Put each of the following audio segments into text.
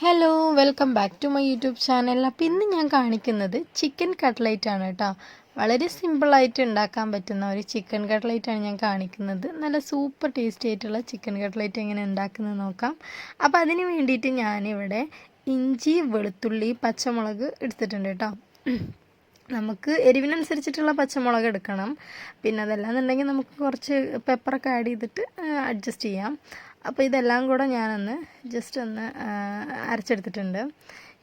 Hello welcome back to my YouTube channel അപ്പോൾ ഇന്ന് ഞാൻ കാണിക്കുന്നത് ചിക്കൻ കട്ട്ലൈറ്റ് ആണ് കേട്ടോ വളരെ സിമ്പിളായിട്ട് ഉണ്ടാക്കാൻ പറ്റുന്ന ഒരു ചിക്കൻ കട്ട്ലൈറ്റ് ആണ് ഞാൻ കാണിക്കുന്നത്. നല്ല സൂപ്പർ ടേസ്റ്റി ആയിട്ടുള്ള ചിക്കൻ കട്ട്ലൈറ്റ് എങ്ങനെ ഉണ്ടാക്കുന്നത് നോക്കാം. അപ്പോൾ അതിന് വേണ്ടിയിട്ട് ഞാനിവിടെ ഇഞ്ചി വെളുത്തുള്ളി പച്ചമുളക് എടുത്തിട്ടുണ്ട് കേട്ടോ നമുക്ക് എരിവിനനുസരിച്ചിട്ടുള്ള പച്ചമുളക് എടുക്കണം. പിന്നെ അതല്ലാന്നുണ്ടെങ്കിൽ നമുക്ക് കുറച്ച് പെപ്പറൊക്കെ ആഡ് ചെയ്തിട്ട് അഡ്ജസ്റ്റ് ചെയ്യാം. അപ്പോൾ ഇതെല്ലാം കൂടെ ഞാനൊന്ന് ജസ്റ്റ് ഒന്ന് അരച്ചെടുത്തിട്ടുണ്ട്.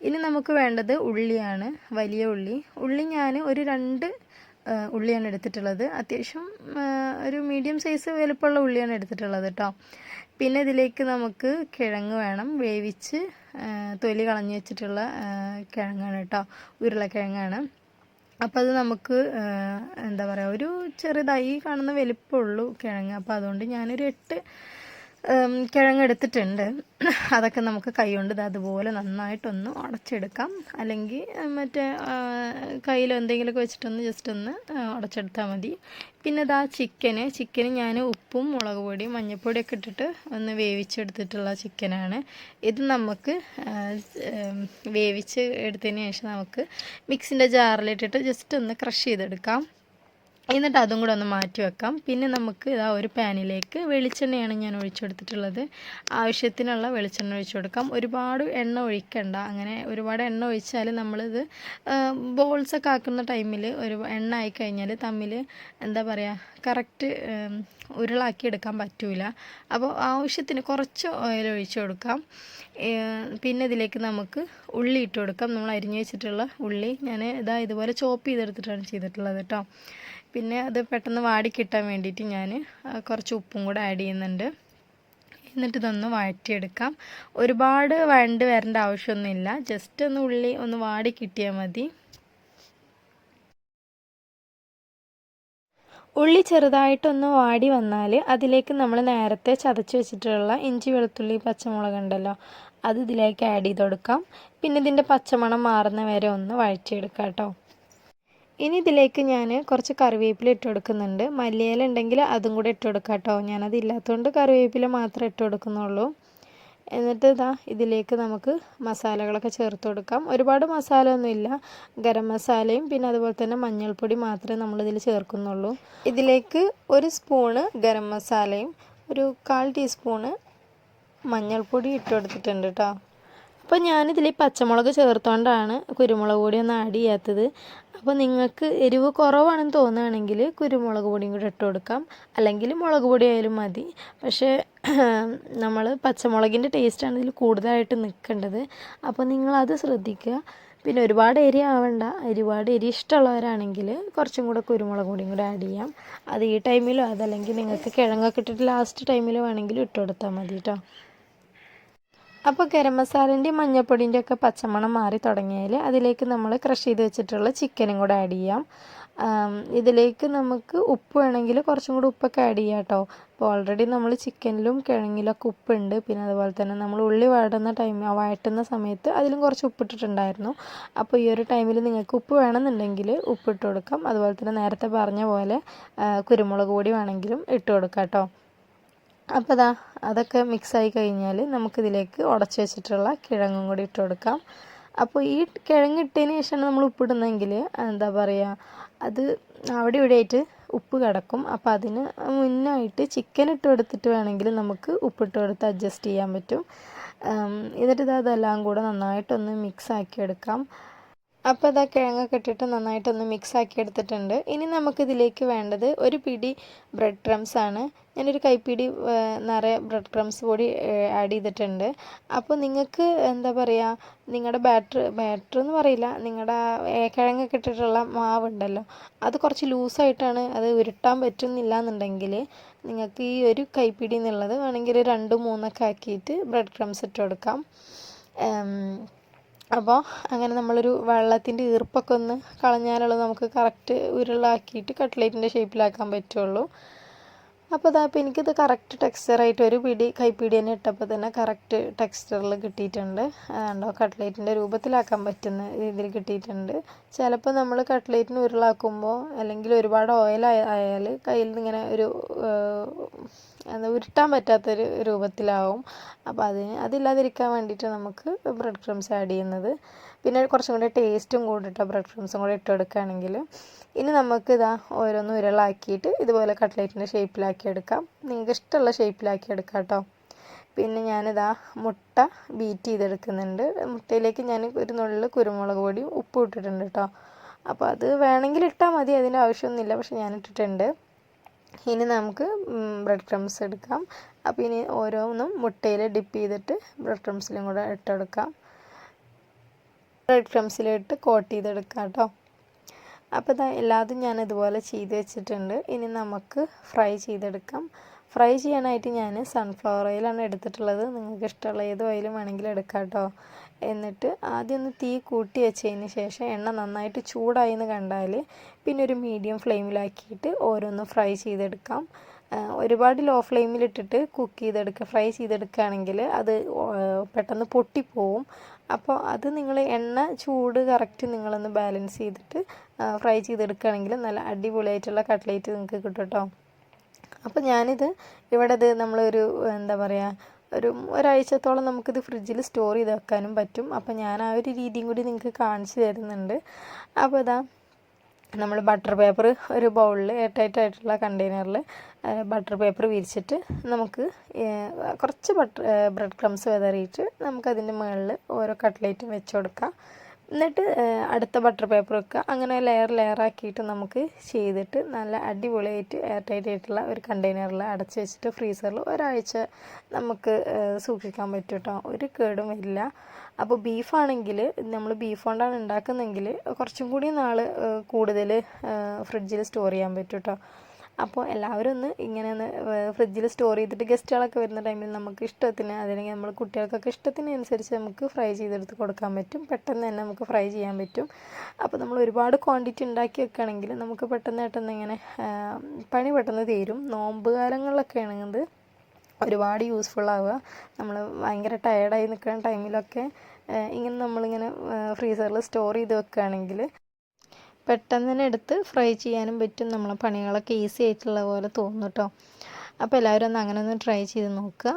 ഇനി നമുക്ക് വേണ്ടത് ഉള്ളിയാണ് വലിയ ഉള്ളി. ഉള്ളി ഞാൻ ഒരു രണ്ട് ഉള്ളിയാണ് എടുത്തിട്ടുള്ളത്. അത്യാവശ്യം ഒരു മീഡിയം സൈസ് വലുപ്പമുള്ള ഉള്ളിയാണ് എടുത്തിട്ടുള്ളത് കേട്ടോ പിന്നെ ഇതിലേക്ക് നമുക്ക് കിഴങ്ങ് വേണം. വേവിച്ച് തൊലി കളഞ്ഞു വെച്ചിട്ടുള്ള കിഴങ്ങാണ് കേട്ടോ ഉരുളക്കിഴങ്ങാണ്. അപ്പോൾ അത് നമുക്ക് എന്താ പറയുക ഒരു ചെറുതായി കാണുന്ന വലിപ്പമുള്ളൂ കിഴങ്ങ്. അപ്പോൾ അതുകൊണ്ട് ഞാനൊരു എട്ട് ഉം, കിഴങ്ങ് എടുത്തിട്ടുണ്ട് അതൊക്കെ നമുക്ക് കൈകൊണ്ട് അതുപോലെ നന്നായിട്ടൊന്ന് ഉടച്ചെടുക്കാം. അല്ലെങ്കിൽ മറ്റേ കയ്യിൽ എന്തെങ്കിലുമൊക്കെ വെച്ചിട്ടൊന്ന് ജസ്റ്റ് ഒന്ന് ഉടച്ചെടുത്താൽ മതി. പിന്നെ ഇതാ ചിക്കന്. ചിക്കന് ഞാൻ ഉപ്പും മുളക് പൊടിയും മഞ്ഞൾപ്പൊടിയൊക്കെ ഇട്ടിട്ട് ഒന്ന് വേവിച്ചെടുത്തിട്ടുള്ള ചിക്കനാണ്. ഇത് നമുക്ക് വേവിച്ച് എടുത്തതിന് ശേഷം നമുക്ക് മിക്സിന്റെ ജാറിലിട്ടിട്ട് ജസ്റ്റ് ഒന്ന് ക്രഷ് ചെയ്തെടുക്കാം. എന്നിട്ട് അതും കൂടെ ഒന്ന് മാറ്റി വെക്കാം. പിന്നെ നമുക്ക് ഇതാ ഒരു പാനിലേക്ക് വെളിച്ചെണ്ണയാണ് ഞാൻ ഒഴിച്ചു കൊടുത്തിട്ടുള്ളത് ആവശ്യത്തിനുള്ള വെളിച്ചെണ്ണ ഒഴിച്ചു കൊടുക്കാം. ഒരുപാട് എണ്ണ ഒഴിക്കണ്ട. അങ്ങനെ ഒരുപാട് എണ്ണ ഒഴിച്ചാൽ നമ്മളിത് ബോൾസൊക്കെ ആക്കുന്ന ടൈമിൽ ഒരു എണ്ണ ആയി കഴിഞ്ഞാൽ തമ്മിൽ എന്താ പറയുക കറക്റ്റ് ഉരുളാക്കി എടുക്കാൻ പറ്റൂല. അപ്പോൾ ആവശ്യത്തിന് കുറച്ച് ഓയിൽ ഒഴിച്ചു കൊടുക്കാം. പിന്നെ ഇതിലേക്ക് നമുക്ക് ഉള്ളി ഇട്ട് കൊടുക്കാം. നമ്മൾ അരിഞ്ഞു വെച്ചിട്ടുള്ള ഉള്ളി ഞാൻ ഇതാ ഇതുപോലെ ചോപ്പ് ചെയ്തെടുത്തിട്ടാണ് ചെയ്തിട്ടുള്ളത് കേട്ടോ. പിന്നെ അത് പെട്ടെന്ന് വാടി കിട്ടാൻ വേണ്ടിയിട്ട് ഞാൻ കുറച്ച് ഉപ്പും കൂടെ ആഡ് ചെയ്യുന്നുണ്ട്. എന്നിട്ട് ഇതൊന്ന് വഴറ്റിയെടുക്കാം. ഒരുപാട് വഴണ്ട് വരേണ്ട ആവശ്യമൊന്നുമില്ല. ജസ്റ്റ് ഒന്ന് ഉള്ളി ഒന്ന് വാടി കിട്ടിയാൽ മതി. ഉള്ളി ചെറുതായിട്ടൊന്ന് വാടി വന്നാൽ അതിലേക്ക് നമ്മൾ നേരത്തെ ചതച്ച് വെച്ചിട്ടുള്ള ഇഞ്ചി വെളുത്തുള്ളി പച്ചമുളക് ഉണ്ടല്ലോ അത് ഇതിലേക്ക് ആഡ് ചെയ്ത് കൊടുക്കാം. പിന്നെ ഇതിന്റെ പച്ചമണം മാറുന്ന വരെ ഒന്ന് വഴറ്റിയെടുക്കാം കേട്ടോ. ഇനി ഇതിലേക്ക് ഞാൻ കുറച്ച് കറിവേപ്പില ഇട്ട് കൊടുക്കുന്നുണ്ട്. മല്ലിയില ഉണ്ടെങ്കിൽ അതും കൂടെ ഇട്ട് കൊടുക്കാം കേട്ടോ ഞാനത് ഇല്ലാത്തതുകൊണ്ട് കറിവേപ്പില മാത്രമേ ഇട്ട് കൊടുക്കുന്നുള്ളൂ. എന്നിട്ട് ഇതാ ഇതിലേക്ക് നമുക്ക് മസാലകളൊക്കെ ചേർത്ത് കൊടുക്കാം. ഒരുപാട് മസാല ഒന്നുമില്ല ഗരം മസാലയും പിന്നെ അതുപോലെ തന്നെ മഞ്ഞൾപ്പൊടി മാത്രമേ നമ്മളിതിൽ ചേർക്കുന്നുള്ളൂ. ഇതിലേക്ക് ഒരു സ്പൂണ് ഗരം മസാലയും ഒരു കാൽ ടീസ്പൂണ് മഞ്ഞൾപ്പൊടി ഇട്ട് കൊടുത്തിട്ടുണ്ട് കേട്ടോ അപ്പോൾ ഞാനിതിൽ പച്ചമുളക് ചേർത്തുകൊണ്ടാണ് കുരുമുളക് പൊടി ഒന്നും ആഡ് ചെയ്യാത്തത്. അപ്പോൾ നിങ്ങൾക്ക് എരിവ് കുറവാണെന്ന് തോന്നുകയാണെങ്കിൽ കുരുമുളക് പൊടിയും കൂടി ഇട്ട് കൊടുക്കാം. അല്ലെങ്കിൽ മുളക് പൊടി ആയാലും മതി. പക്ഷേ നമ്മൾ പച്ചമുളകിന്റെ ടേസ്റ്റാണ് ഇതിൽ കൂടുതലായിട്ട് നിൽക്കേണ്ടത്. അപ്പോൾ നിങ്ങളത് ശ്രദ്ധിക്കുക. പിന്നെ ഒരുപാട് എരി ആവണ്ട. ഒരുപാട് എരി ഇഷ്ടമുള്ളവരാണെങ്കിൽ കുറച്ചും കൂടെ കുരുമുളക് പൊടിയും കൂടെ ആഡ് ചെയ്യാം. അത് ഈ ടൈമിലോ അതല്ലെങ്കിൽ നിങ്ങൾക്ക് കിഴങ്ങൊക്കെ ഇട്ടിട്ട് ലാസ്റ്റ് ടൈമിലോ വേണമെങ്കിലും ഇട്ട് കൊടുത്താൽ മതി കേട്ടോ അപ്പോൾ ഗരം മസാലേന്റെയും മഞ്ഞൾപ്പൊടിന്റെ ഒക്കെ പച്ചമണം മാറി തുടങ്ങിയാൽ അതിലേക്ക് നമ്മൾ ക്രഷ് ചെയ്ത് വെച്ചിട്ടുള്ള ചിക്കനും കൂടെ ആഡ് ചെയ്യാം. ഇതിലേക്ക് നമുക്ക് ഉപ്പ് വേണമെങ്കിൽ കുറച്ചും കൂടി ഉപ്പൊക്കെ ആഡ് ചെയ്യാം കേട്ടോ അപ്പോൾ ഓൾറെഡി നമ്മൾ ചിക്കനിലും കിഴങ്ങിലൊക്കെ ഉപ്പുണ്ട്. പിന്നെ അതുപോലെ തന്നെ നമ്മൾ ഉള്ളി വാടുന്ന ടൈം വഴറ്റുന്ന സമയത്ത് അതിലും കുറച്ച് ഉപ്പിട്ടിട്ടുണ്ടായിരുന്നു. അപ്പോൾ ഈ ഒരു ടൈമിൽ നിങ്ങൾക്ക് ഉപ്പ് വേണമെന്നുണ്ടെങ്കിൽ ഉപ്പിട്ട് കൊടുക്കാം. അതുപോലെ തന്നെ നേരത്തെ പറഞ്ഞ പോലെ കുരുമുളക് പൊടി വേണമെങ്കിലും ഇട്ട് കൊടുക്കാം കേട്ടോ അപ്പോൾ ദാ അതൊക്കെ മിക്സായി കഴിഞ്ഞാൽ നമുക്കിതിലേക്ക് ഉടച്ചു വെച്ചിട്ടുള്ള കിഴങ്ങും കൂടി ഇട്ട് കൊടുക്കാം. അപ്പോൾ ഈ കിഴങ്ങ് ഇട്ടതിന് ശേഷമാണ് നമ്മൾ ഉപ്പിടുന്നതെങ്കിൽ എന്താ പറയുക അത് അവിടെ ഇവിടെ ആയിട്ട് ഉപ്പ് കിടക്കും. അപ്പോൾ അതിന് മുന്നായിട്ട് ചിക്കൻ ഇട്ട് കൊടുത്തിട്ട് വേണമെങ്കിൽ നമുക്ക് ഉപ്പിട്ട് കൊടുത്ത് അഡ്ജസ്റ്റ് ചെയ്യാൻ പറ്റും. എന്നിട്ട് ഇത് അതെല്ലാം കൂടെ നന്നായിട്ടൊന്ന് മിക്സ് ആക്കി അപ്പോൾ ഇതാ കിഴങ്ങൊക്കെ ഇട്ടിട്ട് നന്നായിട്ടൊന്ന് മിക്സ് ആക്കി എടുത്തിട്ടുണ്ട്. ഇനി നമുക്കിതിലേക്ക് വേണ്ടത് ഒരു പിടി ബ്രെഡ് ക്രംസ് ആണ്. ഞാനൊരു കൈപ്പിടി നിറയെ ബ്രെഡ് ക്രംസ് കൂടി ആഡ് ചെയ്തിട്ടുണ്ട്. അപ്പോൾ നിങ്ങൾക്ക് എന്താ പറയുക നിങ്ങളുടെ ബാറ്റർ ബാറ്റർ എന്ന് പറയില്ല നിങ്ങളുടെ കിഴങ്ങൊക്കെ ഇട്ടിട്ടുള്ള മാവുണ്ടല്ലോ അത് കുറച്ച് ലൂസായിട്ടാണ് അത് ഉരുട്ടാൻ പറ്റുന്നില്ല എന്നുണ്ടെങ്കിൽ നിങ്ങൾക്ക് ഈ ഒരു കൈപ്പിടി എന്നുള്ളത് വേണമെങ്കിൽ രണ്ട് മൂന്നൊക്കെ ആക്കിയിട്ട് ബ്രെഡ് ക്രംസ് ഇട്ട് കൊടുക്കാം. അപ്പോൾ അങ്ങനെ നമ്മളൊരു വെള്ളത്തിന്റെ ഈർപ്പൊക്കെ ഒന്ന് കളഞ്ഞാലുള്ളത് നമുക്ക് കറക്റ്റ് ഉരുളാക്കിയിട്ട് കട്ട്ലേറ്റിന്റെ ഷേപ്പിലാക്കാൻ പറ്റുള്ളൂ. അപ്പോൾ ഇതാ അപ്പോൾ എനിക്കിത് കറക്റ്റ് ടെക്സ്ചറായിട്ട് ഒരു പിടി കൈപ്പിടി തന്നെ ഇട്ടപ്പോൾ തന്നെ കറക്റ്റ് ടെക്സ്ചറിൽ കിട്ടിയിട്ടുണ്ട്. അതുകൊണ്ടോ കട്ട്ലേറ്റിന്റെ രൂപത്തിലാക്കാൻ പറ്റുന്ന രീതിയിൽ കിട്ടിയിട്ടുണ്ട്. ചിലപ്പോൾ നമ്മൾ കട്ട്ലേറ്റിന് ഉരുളാക്കുമ്പോൾ അല്ലെങ്കിൽ ഒരുപാട് ഓയിൽ ആയാൽ കയ്യിൽ നിന്ന് ഇങ്ങനെ ഒരു അത് ഉരുട്ടാൻ പറ്റാത്തൊരു രൂപത്തിലാവും. അപ്പോൾ അതിന് അതില്ലാതിരിക്കാൻ വേണ്ടിയിട്ട് നമുക്ക് ബ്രെഡ് ക്രംസ് ആഡ് ചെയ്യുന്നത്. പിന്നെ കുറച്ചും കൂടി ടേസ്റ്റും കൂടിയിട്ട് ബ്രെഡ് ക്രംസും കൂടി ഇട്ട് കൊടുക്കുകയാണെങ്കിൽ ഇനി നമുക്ക് ഇതാ ഓരോന്ന് ഉരുളാക്കിയിട്ട് ഇതുപോലെ കട്ട്ലേറ്റിന്റെ ഷേപ്പിലാക്കി എടുക്കാം. നിങ്ങൾക്ക് ഇഷ്ടമുള്ള ഷേപ്പിലാക്കി എടുക്കാം കേട്ടോ. പിന്നെ ഞാനിതാ മുട്ട ബീറ്റ് ചെയ്തെടുക്കുന്നുണ്ട്. മുട്ടയിലേക്ക് ഞാൻ ഒരു നുള്ളിൽ കുരുമുളക് പൊടിയും ഉപ്പും ഇട്ടിട്ടുണ്ട് കേട്ടോ. അപ്പോൾ അത് വേണമെങ്കിൽ ഇട്ടാൽ മതി അതിന്റെ ആവശ്യമൊന്നുമില്ല. പക്ഷെ ഞാൻ ഇട്ടിട്ടുണ്ട് ഇനി നമുക്ക് ബ്രെഡ് ക്രംസ് എടുക്കാം. അപ്പോൾ ഇനി ഓരോന്നും മുട്ടയിൽ ഡിപ്പ് ചെയ്തിട്ട് ബ്രെഡ് ക്രംസിലും കൂടെ ഇട്ടെടുക്കാം. ബ്രെഡ് ക്രംസിലിട്ട് കോട്ട് ചെയ്തെടുക്കാം കേട്ടോ. അപ്പോൾ ഇതാ എല്ലാതും ഞാൻ ഇതുപോലെ ചെയ്ത് വെച്ചിട്ടുണ്ട്. ഇനി നമുക്ക് ഫ്രൈ ചെയ്തെടുക്കാം. ഫ്രൈ ചെയ്യാനായിട്ട് ഞാൻ സൺഫ്ലവർ ഓയിലാണ് എടുത്തിട്ടുള്ളത്. നിങ്ങൾക്ക് ഇഷ്ടമുള്ള ഏത് ഓയിലും വേണമെങ്കിലും എടുക്കാം കേട്ടോ. എന്നിട്ട് ആദ്യം ഒന്ന് തീ കൂട്ടി വെച്ചതിന് ശേഷം എണ്ണ നന്നായിട്ട് ചൂടായി എന്ന് കണ്ടാൽ പിന്നെ ഒരു മീഡിയം ഫ്ലെയിമിലാക്കിയിട്ട് ഓരോന്ന് ഫ്രൈ ചെയ്തെടുക്കാം. ഒരുപാട് ലോ ഫ്ലെയിമിലിട്ടിട്ട് കുക്ക് ചെയ്തെടുക്കുക ഫ്രൈ ചെയ്തെടുക്കുകയാണെങ്കിൽ അത് പെട്ടെന്ന് പൊട്ടിപ്പോവും. അപ്പോൾ അത് നിങ്ങൾ എണ്ണ ചൂട് കറക്റ്റ് നിങ്ങളൊന്ന് ബാലൻസ് ചെയ്തിട്ട് ഫ്രൈ ചെയ്തെടുക്കുകയാണെങ്കിൽ നല്ല അടിപൊളിയായിട്ടുള്ള കട്ട്ലേറ്റ് നിങ്ങൾക്ക് കിട്ടും കേട്ടോ. അപ്പോൾ ഞാനിത് ഇവിടെ ഇത് നമ്മളൊരു എന്താ പറയുക ഒരു ഒരാഴ്ചത്തോളം നമുക്കിത് ഫ്രിഡ്ജിൽ സ്റ്റോർ ചെയ്ത് വെക്കാനും പറ്റും. അപ്പോൾ ഞാൻ ആ ഒരു രീതിയും കൂടി നിങ്ങൾക്ക് കാണിച്ചു തരുന്നുണ്ട്. അപ്പോൾ ഇതാ നമ്മൾ ബട്ടർ പേപ്പർ ഒരു ബൗളിൽ എയർടൈറ്റ് കണ്ടെയ്നറിൽ ബട്ടർ പേപ്പർ വിരിച്ചിട്ട് നമുക്ക് കുറച്ച് ബട്ടർ ബ്രെഡ് ക്രംസ് വിതറിയിട്ട് നമുക്കതിന്റെ മുകളിൽ ഓരോ കട്ട്ലേറ്റും വെച്ച് കൊടുക്കാം. എന്നിട്ട് അടുത്ത ബട്ടർ പേപ്പർ വെക്കുക. അങ്ങനെ ലെയർ ആക്കിയിട്ട് നമുക്ക് ചെയ്തിട്ട് നല്ല അടിപൊളിയായിട്ട് എയർ ടൈറ്റ് ആയിട്ടുള്ള ഒരു കണ്ടെയ്നറിൽ അടച്ച് വെച്ചിട്ട് ഫ്രീസറിൽ ഒരാഴ്ച നമുക്ക് സൂക്ഷിക്കാൻ പറ്റും കേട്ടോ ഒരു കേടും ഇല്ല അപ്പോൾ ബീഫാണെങ്കിൽ നമ്മൾ ബീഫ് കൊണ്ടാണ് ഉണ്ടാക്കുന്നതെങ്കിൽ കുറച്ചും കൂടി നാൾ കൂടുതൽ ഫ്രിഡ്ജിൽ സ്റ്റോർ ചെയ്യാൻ പറ്റും കേട്ടോ അപ്പോൾ എല്ലാവരും ഒന്ന് ഇങ്ങനെ ഒന്ന് ഫ്രിഡ്ജിൽ സ്റ്റോർ ചെയ്തിട്ട് ഗസ്റ്റുകളൊക്കെ വരുന്ന ടൈമിൽ നമുക്ക് ഇഷ്ടത്തിന് അതല്ലെങ്കിൽ നമ്മൾ കുട്ടികൾക്കൊക്കെ ഇഷ്ടത്തിന് അനുസരിച്ച് നമുക്ക് ഫ്രൈ ചെയ്തെടുത്ത് കൊടുക്കാൻ പറ്റും. പെട്ടെന്ന് തന്നെ നമുക്ക് ഫ്രൈ ചെയ്യാൻ പറ്റും. അപ്പോൾ നമ്മൾ ഒരുപാട് ക്വാണ്ടിറ്റി ഉണ്ടാക്കി വെക്കുകയാണെങ്കിൽ നമുക്ക് പെട്ടെന്ന് പെട്ടെന്ന് ഇങ്ങനെ പണി പെട്ടെന്ന് തീരും. നോമ്പ് കാലങ്ങളിലൊക്കെ ആണെങ്കിൽ ഒരുപാട് യൂസ്ഫുൾ ആവുക. നമ്മൾ ഭയങ്കര ടയേർഡായി നിൽക്കുന്ന ടൈമിലൊക്കെ ഇങ്ങനെ നമ്മളിങ്ങനെ ഫ്രീസറിൽ സ്റ്റോർ ചെയ്ത് വെക്കുകയാണെങ്കിൽ പെട്ടെന്ന് തന്നെ എടുത്ത് ഫ്രൈ ചെയ്യാനും പറ്റും. നമ്മളെ പണികളൊക്കെ ഈസി ആയിട്ടുള്ള പോലെ തോന്നും കേട്ടോ അപ്പോൾ എല്ലാവരും ഒന്ന് അങ്ങനെ ഒന്ന് ട്രൈ ചെയ്ത് നോക്കുക.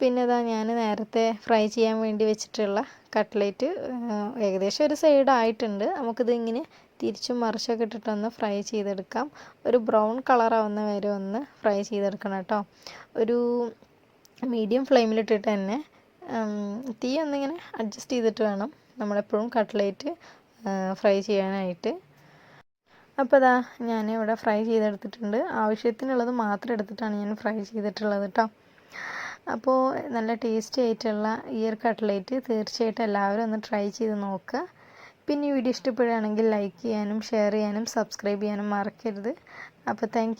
പിന്നെ ഇതാ ഞാൻ നേരത്തെ ഫ്രൈ ചെയ്യാൻ വേണ്ടി വെച്ചിട്ടുള്ള കട്ട്ലേറ്റ് ഏകദേശം ഒരു സൈഡ് ആയിട്ടുണ്ട്. നമുക്കിത് ഇങ്ങനെ തിരിച്ചും മറിച്ചൊക്കെ ഇട്ടിട്ടൊന്ന് ഫ്രൈ ചെയ്തെടുക്കാം. ഒരു ബ്രൗൺ കളറാവുന്ന വരെ ഒന്ന് ഫ്രൈ ചെയ്തെടുക്കണം കേട്ടോ ഒരു മീഡിയം ഫ്ലെയിമിലിട്ടിട്ട് തന്നെ തീ ഒന്നിങ്ങനെ അഡ്ജസ്റ്റ് ചെയ്തിട്ട് വേണം നമ്മളെപ്പോഴും കട്ട്ലേറ്റ് ഫ്രൈ ചെയ്യാനായിട്ട്. അപ്പോൾ ഇതാ ഞാൻ ഇവിടെ ഫ്രൈ ചെയ്തെടുത്തിട്ടുണ്ട്. ആവശ്യത്തിനുള്ളത് മാത്രം എടുത്തിട്ടാണ് ഞാൻ ഫ്രൈ ചെയ്തിട്ടുള്ളത് കേട്ടോ അപ്പോൾ നല്ല ടേസ്റ്റി ആയിട്ടുള്ള ഈ ഒരു കട്ട്ലേറ്റ് തീർച്ചയായിട്ടും എല്ലാവരും ഒന്ന് ട്രൈ ചെയ്ത് നോക്കുക പിന്നെ ഈ വീഡിയോ ഇഷ്ടപ്പെടുകയാണെങ്കിൽ ലൈക്ക് ചെയ്യാനും ഷെയർ ചെയ്യാനും സബ്സ്ക്രൈബ് ചെയ്യാനും മറക്കരുത്. അപ്പോൾ താങ്ക്